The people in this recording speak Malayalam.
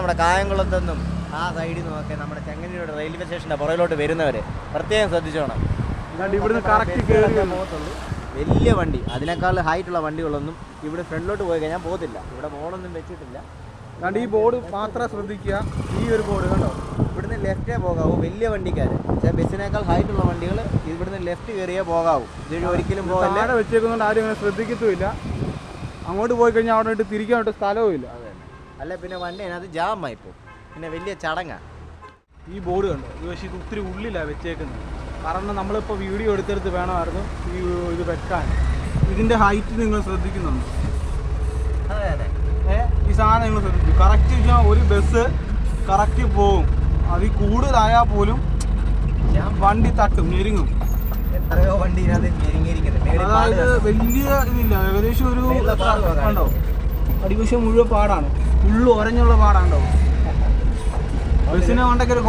നമ്മുടെ കായംകുളത്തു നിന്നും ആ സൈഡിൽ നിന്നൊക്കെ നമ്മുടെ ചെങ്ങന്നൂർ റെയിൽവേ സ്റ്റേഷന്റെ പുറകിലോട്ട് വരുന്നവര് പ്രത്യേകം ശ്രദ്ധിച്ചോണം. പോകത്തുള്ളൂ വലിയ വണ്ടി. അതിനേക്കാൾ ഹൈറ്റുള്ള വണ്ടികളൊന്നും ഇവിടെ ഫ്രണ്ടിലോട്ട് പോയി കഴിഞ്ഞാൽ പോകത്തില്ല. ഇവിടെ ബോർഡൊന്നും വെച്ചിട്ടില്ല. കണ്ട് ഈ ബോർഡ് മാത്രം ശ്രദ്ധിക്കുക. ഈ ഒരു ബോർഡ് കണ്ടോ? ഇവിടുന്ന് ലെഫ്റ്റേ പോകാവൂ വലിയ വണ്ടിക്കാർ പക്ഷേ ബസ്സിനേക്കാൾ ഹൈറ്റുള്ള വണ്ടികൾ ഇവിടുന്ന് ലെഫ്റ്റ് കയറിയേ പോകാവൂ. ഇത് ഒരിക്കലും പോകാം വെച്ചേക്കുന്നതുകൊണ്ട് ആരും അങ്ങനെ ശ്രദ്ധിക്കത്തുമില്ല. അങ്ങോട്ട് പോയി കഴിഞ്ഞാൽ അവിടെ ഇട്ട് തിരിക്കാനായിട്ട് സ്ഥലവും ഇല്ല അതെ. അല്ല പിന്നെ വണ്ടി അതിനകത്ത് ജാമായി പോകും പിന്നെ വലിയ ചടങ്ങാ. ഈ ബോർഡ് കണ്ടോ? ഇത് പക്ഷേ ഇത് ഒത്തിരി ഉള്ളിലാണ് വെച്ചേക്കുന്നത്. കാരണം നമ്മളിപ്പോൾ വീഡിയോ എടുത്തെടുത്ത് വേണമായിരുന്നു ഈ ഇത് വെക്കാൻ. ഇതിന്റെ ഹൈറ്റ് നിങ്ങൾ ശ്രദ്ധിക്കുന്നുണ്ട്? അതെ അതെ. ഏ? ഈ സാധനം നിങ്ങൾ ശ്രദ്ധിച്ചു. കറക്റ്റ് വെച്ചാൽ ഒരു ബസ് കറക്റ്റ് പോവും. അതിൽ കൂടുതലായാൽ പോലും ഞാൻ വണ്ടി തട്ടും ഞെരുങ്ങും. എത്രയോ വണ്ടി അതായത് വലിയ ഇതില്ല. ഏകദേശം ഒരു കണ്ടോ? അടിവശം മുഴുവൻ പാടാണ്. ഉള്ളു ഒരഞ്ഞുള്ള പാടാണ്ടോ? ബസ്സിനെ കൊണ്ടൊക്കെ ഒരു